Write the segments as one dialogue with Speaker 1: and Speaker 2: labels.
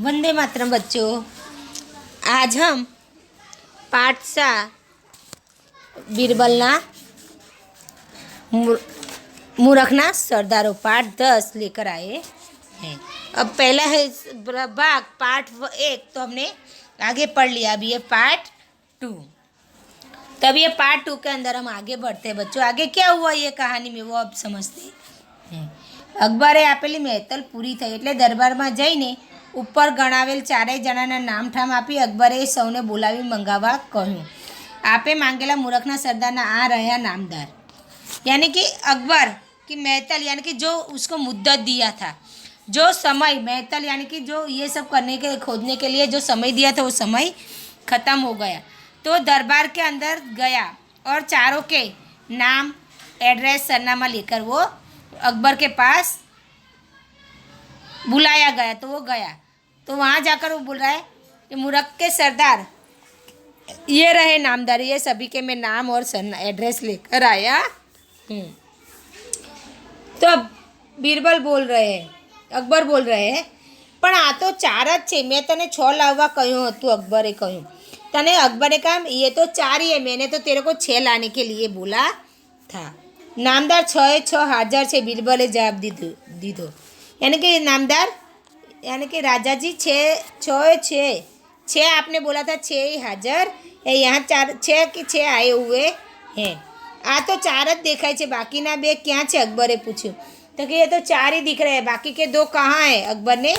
Speaker 1: वंदे मातरम बच्चों आज हम पाठ सा बीरबलना मूर- मूर्खना सरदारों पाठ दस लेकर आए हैं अब पहला है ब- भाग पाठ व- एक तो हमने आगे पढ़ लिया अभी ये पाठ टू तब ये पार्ट टू के अंदर हम आगे बढ़ते हैं बच्चों आगे क्या हुआ ये कहानी में वो अब समझते हैं અકબરે આપેલી મહેતલ પૂરી થઈ એટલે દરબારમાં જઈને ઉપર ગણાવેલ ચારેય જણાના નામ ઠામ આપી અકબરે એ સૌને બોલાવી મંગાવવા કહ્યું આપે માંગેલા મૂરખના સરદારના આ રહ્યા નામદાર यानी कि अकबर की महतल यानी कि जो उसको मुद्दत दिया था जो समय महतल यानी कि जो ये सब करने के खोदने के लिए जो समय दिया था वो समय ख़त्म हो गया तो दरबार के अंदर गया और चारों के नाम एड्रेस सरनामा लेकर वो अकबर के पास बुलाया गया तो वो गया तो वहाँ जाकर वो बोल रहा है कि मूरख के सरदार ये रहे नामदार ये सभी के मैं नाम और सरना एड्रेस लेकर आया हूँ તો બીરબલ બોલ રહે અકબર બોલ રહે પણ આ તો ચાર જ છે મેં તને છ લાવવા કહ્યું હતું અકબરે કહ્યું તને અકબરે कहा ये तो चार ही है मैंने तो तेरे को छः लाने के लिए बोला था नामदार छः है छः हाजर છે બીરબલે જવાબ દીધો દીધો यानी कि नामदार यानी कि राजा जी छः छः है छः छः आपने बोला था छः ही हाजर है यहाँ चार छः के छः आए हुए हैं આ તો ચાર જ દેખાય છે બાકીના બે ક્યાં છે અકબરે પૂછ્યું તો કે ये तो चार ही दिख रहे हैं बाकी के दो कहाँ है अकबर ने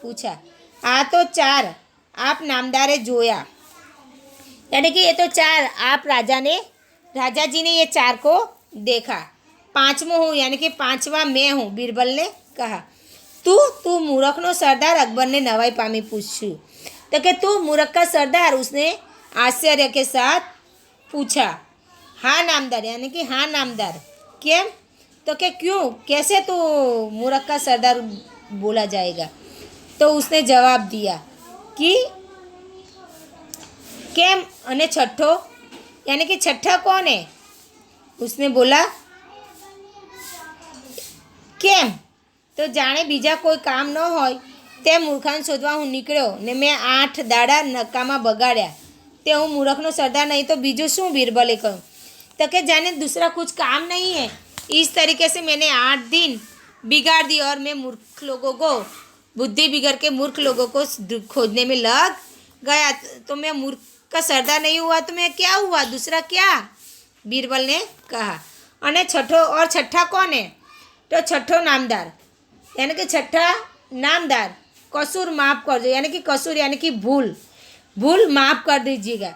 Speaker 1: पूछा आ तो चार आप नामदारे जोया यानी कि ये तो चार आप राजा ने राजा जी ने ये चार को देखा પાંચમો હું યાની કે પાંચવા મેં હું બિરબલને કહા તું તું મૂરખનો સરદાર અકબરને નવાઈ પામી પૂછ્યું तो कि तू मूर्ख का सरदार उसने आश्चर्य के साथ पूछा हाँ नामदार यानी कि हाँ नामदार केम तो कि क्यों कैसे तू मूर्ख का सरदार बोला जाएगा तो उसने जवाब दिया कि કેમ અને છઠ્ઠો यानी कि छठा कौन है उसने बोला કેમ તો જાણે બીજા કોઈ કામ ન હોય તે મૂર્ખાને શોધવા હું નીકળ્યો ને મેં આઠ દાડા નકામાં બગાડ્યા તે હું મૂર્ખનો સરદાર નહીં તો બીજું શું બીરબલે કહ્યું तो कि जाने दूसरा कुछ काम नहीं है इस तरीके से मैंने आठ दिन बिगाड़ दी और मैं मूर्ख लोगों को बुद्धि बिगड़ के मूर्ख लोगों को खोजने में लग गया तो मैं मूर्ख का सरदार नहीं हुआ तो मैं क्या हुआ दूसरा क्या बीरबल ने कहा અને છઠ્ઠો और छठा कौन है तो छठो नामदार यानी कि छठा नामदार कसूर माफ़ कर दो यानी कि कसूर यानी कि भूल ભૂલ માફ કરી દીજીએગા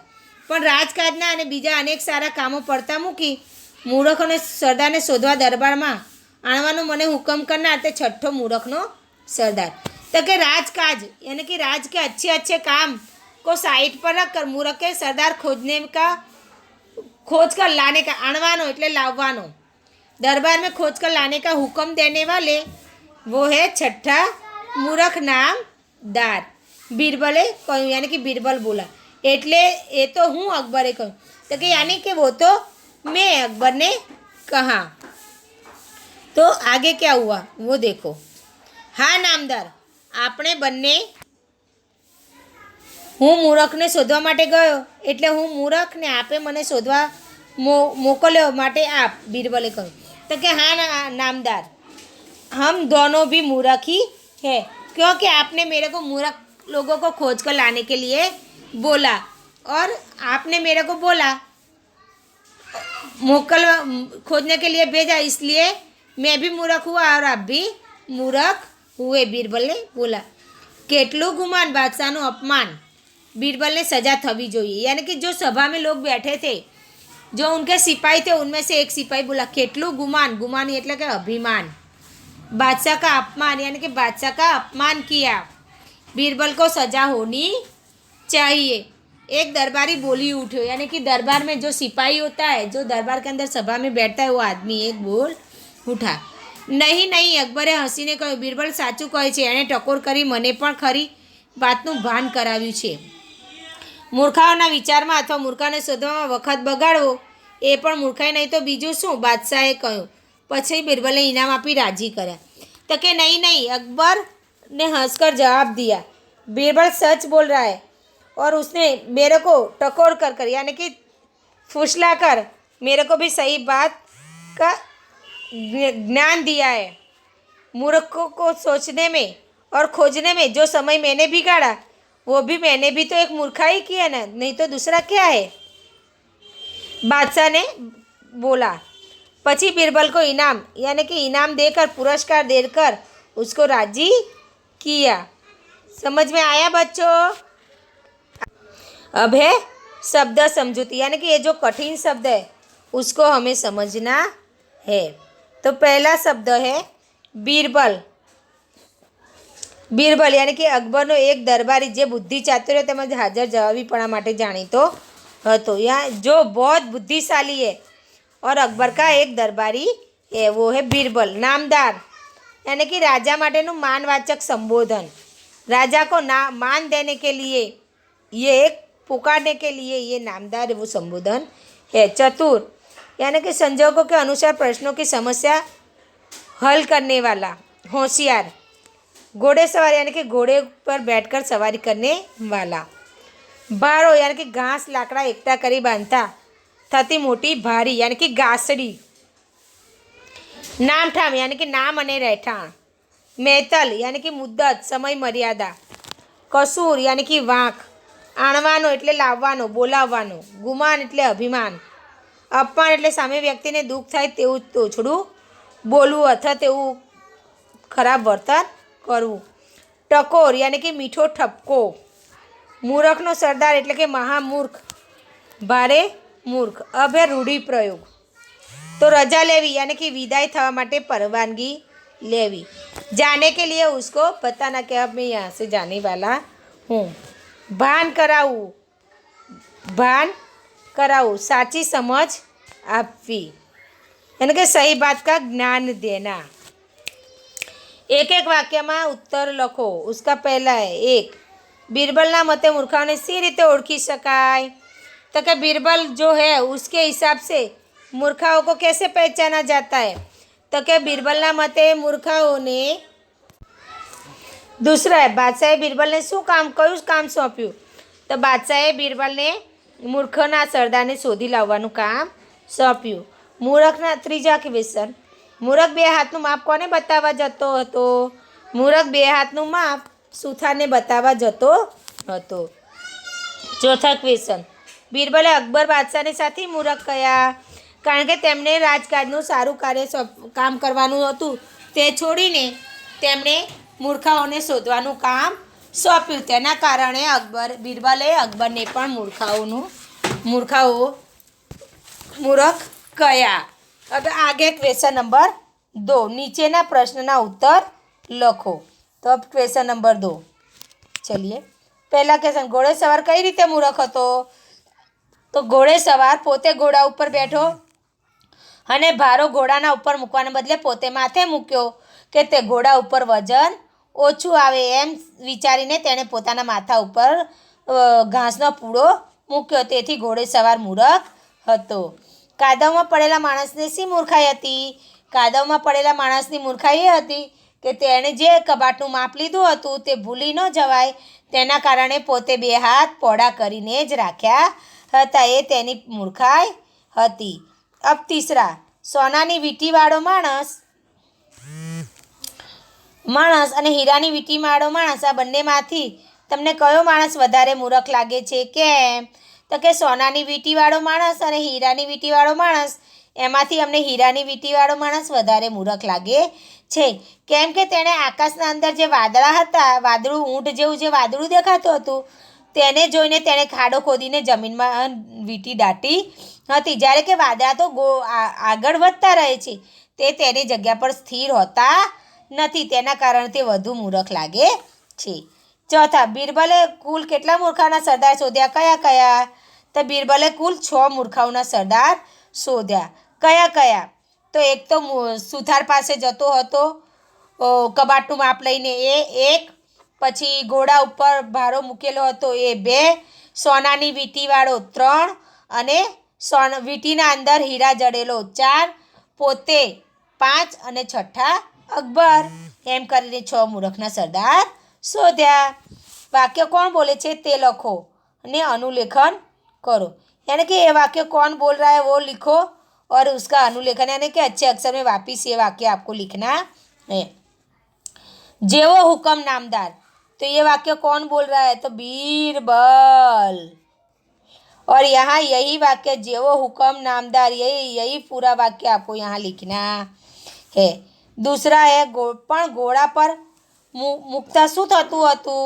Speaker 1: પણ રાજકાજના અને બીજા અનેક સારા કામો પડતા મૂકી મૂરખોને સરદારને શોધવા દરબારમાં આણવાનો મને હુકમ કરનાર તે છઠ્ઠો મૂરખનો सरदार तो के राजकाज यानी कि राज के अच्छे अच्छे काम को साइड पर रख कर मूर्ख के सरदार खोजने का खोज कर लाने का अणवानो એટલે લાવવાનો दरबार में खोज कर लाने का हुक्म देने वाले वो है छठा मूर्ख नाम दार बीरबले કહ્યું यानी कि बीरबल बोला એટલે એ તો હું અકબરે કહ્યું તો કે यानी कि वो तो मैं अकबर ने कहा तो आगे क्या हुआ वो देखो હા નામદાર આપણે બંને હું મૂરખને શોધવા માટે ગયો એટલે હું મૂરખને આપે મને શોધવા મો મોકલ્યો માટે આપ બીરબલે કહ્યું તો કે हाँ ना नामदार हम दोनों भी मूर्ख ही है क्योंकि आपने मेरे को मूर्ख लोगों को खोज कर लाने के लिए बोला और आपने मेरे को बोला मोकल खोजने के लिए भेजा इसलिए मैं भी मूर्ख हुआ और आप भी मूर्ख हुए बीरबल ने बोला કેટલું ગુમાન બાદશાહનું અપમાન बीरबल ने सजा थवी જોઈએ यानी कि जो सभा में लोग बैठे थे जो उनके सिपाही थे उनमें से एक सिपाही बोला કેટલું गुमान गुमान એટલે કે अभिमान बादशाह का अपमान यानी कि बादशाह का अपमान किया बीरबल को सजा होनी चाहिए एक दरबारी बोली उठो यानी कि दरबार में जो सिपाही होता है जो दरबार के अंदर सभा में बैठता है वो आदमी एक बोल ઉઠા નહીં નહીં અકબરે હસીને કહ્યું બિરબલ સાચું કહે છે એણે ટકોર કરી મને પણ ખરી વાતનું ભાન કરાવ્યું છે મૂર્ખાઓના વિચારમાં અથવા મૂર્ખાને શોધવામાં વખત બગાડવો એ પણ મૂર્ખાઈ નહીં તો બીજું શું બાદશાહે કહ્યું પછી બિરબલે ઇનામ આપી રાજી કર્યા તો કે નહીં નહીં અકબર ને હંસકર જવાબ દિયા बीरबल सच बोल रहा है और उसने मेरे को टकोर कर कर यानी कि फुसला कर मेरे को भी सही बात का ज्ञान दिया है मूर्खों को सोचने में और खोजने में जो समय मैंने बिगाड़ा वो भी मैंने भी तो एक मूर्खाई की है ना नहीं तो दूसरा क्या है बादशाह ने बोला પછી बीरबल को इनाम यानी कि इनाम देकर पुरस्कार देकर उसको राजी किया समझ में आया बच्चों अब है शब्द समझौती यानी कि ये जो कठिन शब्द है उसको हमें समझना है तो पहला शब्द है बीरबल બીરબલ યાની કે અકબરનો એક દરબારી જે બુદ્ધિ ચાતુર્ય તેમજ હાજર જવાબીપણા માટે જાણીતો હતો यहाँ जो बहुत बुद्धिशाली है और अकबर का एक दरबारी वो है बीरबल, नामदार, यानी कि राजा માટેનું मानवाचक संबोधन। राजा को ना, मान देने के लिए, ये एक पुकारने के लिए ये नामदार वो संबोधन है। चतुर, यानी कि संजोगों के अनुसार प्रश्नों की समस्या हल करने वाला, होशियार, घोड़े सवार, यानी कि घोड़े पर बैठकर सवारी करने वाला। बारो, यानी कि घास लाकड़ा एकता करी बांधता થતી મોટી ભારી, યાની કે ગાસડી નામઠામ યાની કે નામ અને રહેઠાણ. મેતલ યાની કે મુદ્દત સમય મર્યાદા. કસૂર, યાની કે વાંક. આણવાનો એટલે લાવવાનો, બોલાવવાનો. ગુમાન એટલે અભિમાન. અપમાન એટલે સામે વ્યક્તિને દુઃખ થાય તેવું તોછડું બોલવું અથવા તેવું ખરાબ વર્તન કરવું. ટકોર, યાની કે મીઠો ઠપકો. મૂરખનો સરદાર એટલે કે મહામૂર્ખ. ભારે મૂર્ખ અભે રૂઢિપ્રયોગ તો રજા લેવી યાની કે વિદાય થવા માટે પરવાનગી લેવી. જાને કે લીએ ઉસકો પતાના કે મેં યહાં સે જાને વાલા હું. ભાન કરાવું ભાન કરાવું, સાચી સમજ આપવી. એને કે સહી બાત કા જ્ઞાન દેના. એક એક વાક્યમાં ઉત્તર લખો. ઉસકા પહેલા એક. બિરબલના મતે મૂર્ખાઓને સી રીતે ઓળખી શકાય? तो क्या बीरबल जो है, उसके हिसाब से मूर्खाओं को कैसे पहचाना जाता है? તો કે બિરબલના મતે મૂર્ખાઓને દૂસરા બાદશાહે બિરબલને શું કામ કયું કામ સોંપ્યું તો બાદશાહે બિરબલને મૂર્ખના સરદારને શોધી લાવવાનું કામ સોંપ્યું મૂરખના ત્રીજા ક્વેશ્ચન મૂરખ બે હાથનું માપ કોને બતાવવા જતો હતો મૂરખ બે હાથનું માપ સુથારને બતાવવા જતો હતો ચોથા ક્વેશ્ચન બીરબલે અકબર બાદશાહની સાથે મૂરખ કયા? કારણ કે તેમને રાજકાજનું સારું કાર્ય કામ કરવાનું હતું. તે છોડીને તેમણે મૂર્ખાઓને શોધવાનું કામ સોંપ્યું. તેના કારણે અકબર, બીરબલે અકબરને પણ મૂર્ખાઓનું, મૂર્ખાઓ, મૂરખ કયા? હવે આગે ક્વેશ્ચન નંબર દો. નીચેના પ્રશ્નના ઉત્તર લખો. તો ક્વેશ્ચન નંબર દો. ચલીએ. પહેલાં ક્વેશ્ચન ઘોડે સવાર કઈ રીતે મૂરખ હતો? તો ઘોડે સવાર પોતે ઘોડા ઉપર બેઠો અને ભારો ઘોડાના ઉપર મૂકવાને બદલે પોતે માથે મૂક્યો કે તે ઘોડા ઉપર વજન ઓછું આવે એમ વિચારીને તેણે પોતાના માથા ઉપર ઘાસનો પૂળો મૂક્યો. તેથી ઘોડે સવાર મૂરખ હતો. કાદવમાં પડેલા માણસને શી મૂર્ખાઈ હતી? કાદવમાં પડેલા માણસની મૂર્ખાઈ એ હતી કે તેણે જે કબાટનું માપ લીધું હતું તે ભૂલી ન જવાય. તેના કારણે પોતે બે હાથ પોડા કરીને જ રાખ્યા હતા એ તેની મૂર્ખાઈ હતી. અબ તીસરા, સોનાની વીંટીવાળો માણસ માણસ અને હીરાની વીંટીવાળો માણસ આ બંનેમાંથી તમને કયો માણસ વધારે મૂરખ લાગે છે? કેમ? તો કે સોનાની વીંટીવાળો માણસ અને હીરાની વીંટીવાળો માણસ, એમાંથી અમને હીરાની વીંટીવાળો માણસ વધારે મૂરખ લાગે છે. કેમ કે તેણે આકાશના અંદર જે વાદળા હતા, વાદળું ઊંટ જેવું જે વાદળું દેખાતું હતું તેને જોઈને તેણે ખાડો ખોદીને જમીનમાં વીંટી દાટી હતી. જ્યારે કે વાદળા તો ગો આગળ વધતા રહે છે, તે તેની જગ્યા પર સ્થિર હોતા નથી. તેના કારણે તે વધુ મૂરખ લાગે છે. ચોથા, બીરબલે કુલ કેટલા મૂર્ખાઓના સરદાર શોધ્યા? કયા કયા? તો બીરબલે કુલ છ મૂર્ખાઓના સરદાર શોધ્યા. કયા કયા? તો એક તો સુથાર પાસે જતો હતો. કબાટનું માપ લઈને એ એક પછી ઘોડા ઉપર ભારો મૂકેલો હતો એ બે સોનાની વીંટીવાળો ત્રણ અને સોન વીંટીના અંદર હીરા જડેલો ચાર પોતે પાંચ અને છઠ્ઠા અકબર એમ કરીને છ મૂરખના સરદાર શોધ્યા वाक्य कौन बोले छे ते लखो ने अनुलेखन करो यानी कि ये वाक्य कौन बोल रहा है वो लिखो और उसका अनुलेखन यानी कि अच्छे अक्षर में वापिस ये वाक्य आपको लिखना है जेवो हुक्म नामदार तो ये वाक्य कौन बोल रहा है तो बीरबल और यहाँ यही वाक्य जेवो हुक्म नामदार यही यही पूरा वाक्य आपको यहाँ लिखना है दूसरा है गो પણ ઘોડા પર મુ- મુકતા શું થતું હતું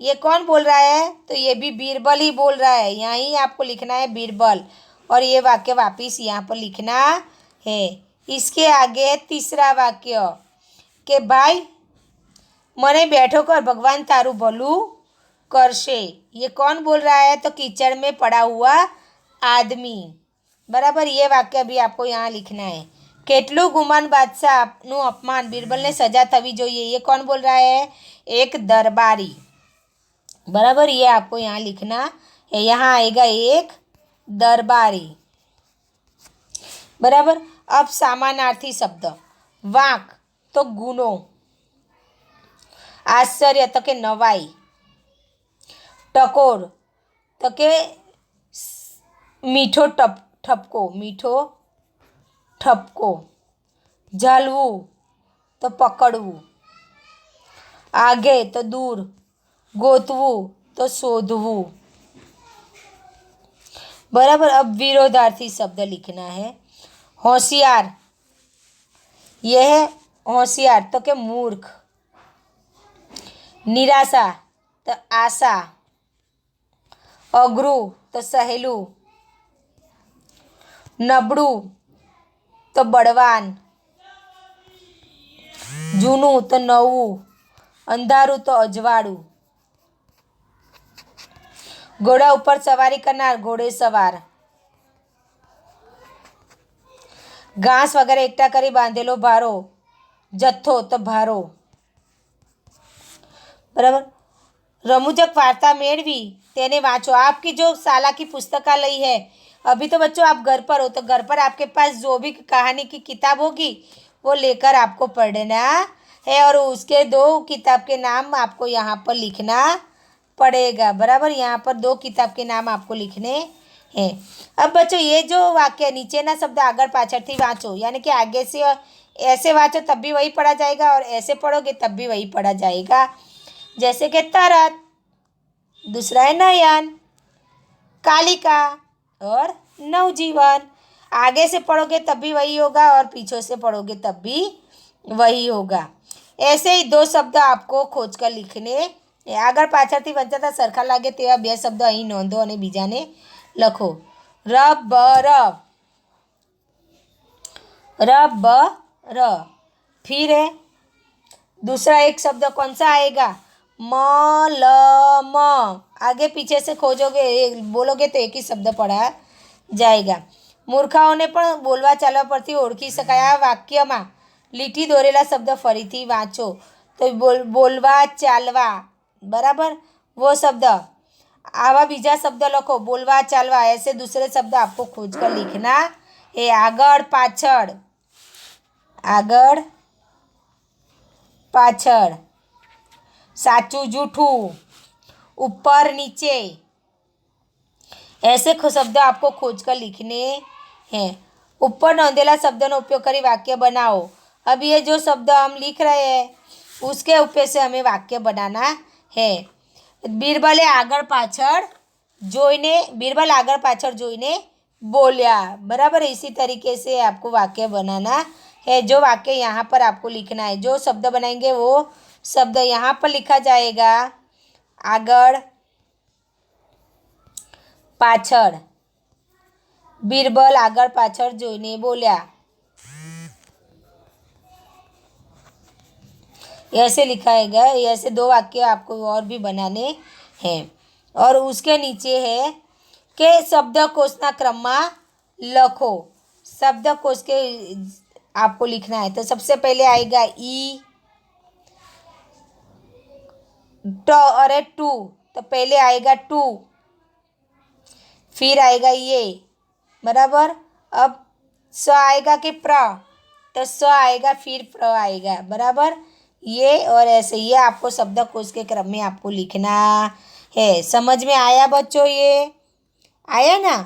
Speaker 1: ये कौन बोल रहा है तो ये भी बीरबल ही बोल रहा है यहाँ ही आपको लिखना है बीरबल और ये वाक्य वापिस यहाँ पर लिखना है इसके आगे तीसरा वाक्य કે ભાઈ મને બેઠો કર ભગવાન તારું ભલું કરશે ये कौन बोल रहा है तो कीचड़ में पड़ा हुआ आदमी બરાબર ये વાક્ય भी आपको यहाँ लिखना है કેટલું ગુમાન બાદશાહનું અપમાન બિરબલને સજા થવી જોઈએ ये कौन बोल रहा है एक दरबारी बराबर ये आपको यहाँ लिखना है यहाँ आएगा एक दरबारी बराबर अब समानार्थी शब्द वाक तो गुनो આશ્ચર્ય તો કે નવાઈ ટકોર તો કે સ- મીઠો ટપ ઠપકો મીઠો ઠપકો ઝાલવું તો પકડવું આગે તો દૂર ગોતવું તો શોધવું बराबर अब विरोधार्थी शब्द लिखना है होशियार यह है होशियार तो के मूर्ख નિરાશા, તો આશા. અઘરું, તો સહેલું. નબળું, તો બળવાન. જૂનું, તો નવું. અંધારું, તો અજવાળું. ઘોડા ઉપર સવારી કરનાર, ઘોડે સવાર. ઘાસ વગેરે એકઠા કરી બાંધેલો ભારો, જથ્થો, તો ભારો. बराबर? रमुजक वार्ता मेड़वी, तेने वाँचो, आपकी जो साला की पुस्तकालय है, अभी तो बच्चों आप घर पर हो तो घर पर आपके पास जो भी कहानी की किताब होगी, वो लेकर आपको पढ़ना है और उसके दो किताब के नाम आपको यहाँ पर लिखना पड़ेगा। बराबर? यहाँ पर दो किताब के नाम आपको लिखने हैं। अब बच्चों, ये जो वाक्य नीचे ना शब्द आगर पाछड़ थी वाँचो, यानी कि आगे से ऐसे वाँचो, तब भी वही पढ़ा जाएगा और ऐसे पढ़ोगे, तब भी वही पढ़ा जाएगा। जैसे कि तरत दूसरा है नयन कालिका और नवजीवन आगे से पढ़ोगे तब भी वही होगा और पीछे से पढ़ोगे तब भी वही होगा ऐसे ही दो शब्द आपको खोज कर लिखने એ આગળ પાછળથી વંચાતા સરખા લાગે તેવા બે શબ્દો અહીં નોંધો અને બીજાને લખો રબર रबर फिर है दूसरा एक शब्द कौन सा आएगा मलम आगे पीछे से खोजोगे ए- बोलोगे तो एक ही शब्द पढ़ा જાયગા મૂર્ખાઓને પણ બોલવા ચાલવા પરથી ઓળખી શકાય આ વાક્યમાં લીટી દોરેલા શબ્દ ફરીથી વાંચો તો બોલ બોલવા ચાલવા બરાબર वो शब्द आवा बीजा शब्द लखो बोलवा चालवा ऐसे दूसरे शब्द आपको खोज कर लिखना એ આગળ પાછળ આગળ પાછળ સાચું જૂઠું ऊपर नीचे ऐसे खो- शब्द आपको खोज कर लिखने हैं ऊपर नोंधेला शब्दों उपयोग કરી वाक्य बनाओ अब ये जो शब्द हम लिख रहे हैं उसके उपयोग से हमें वाक्य बनाना है બીરબલે આગળ પાછળ જોઈને बीरबल આગળ પાછળ જોઈને बोलिया बराबर इसी तरीके से आपको वाक्य बनाना है जो वाक्य यहाँ पर आपको लिखना है जो शब्द बनाएंगे वो शब्द यहाँ पर लिखा जाएगा આગળ પાછળ બીરબલ આગળ પાછળ જોઈને બોલ્યા ऐसे लिखाएगा ऐसे दो वाक्य आपको और भी बनाने हैं और उसके नीचे है કે શબ્દકોશના ક્રમમાં લખો शब्दकोश के आपको लिखना है तो सबसे पहले आएगा ई ट अरे टू तो पहले आएगा टू, फिर आएगा ये, बराबर? अब स आएगा कि प्र तो स आएगा, फिर प्र आएगा, बराबर? ये और ऐसे, ये आपको शब्द शब्दकोश के क्रम में आपको लिखना है। समझ में आया बच्चों ये? आया ना?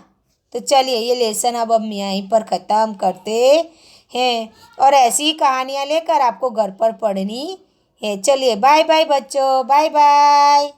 Speaker 1: तो चलिए, ये लेसन अब हम यहीं पर ख़त्म करते हैं। और ऐसी ही कहानियाँ लेकर आपको घर पर पढ़नी है चलिए बाय बाय बच्चों बाय बाय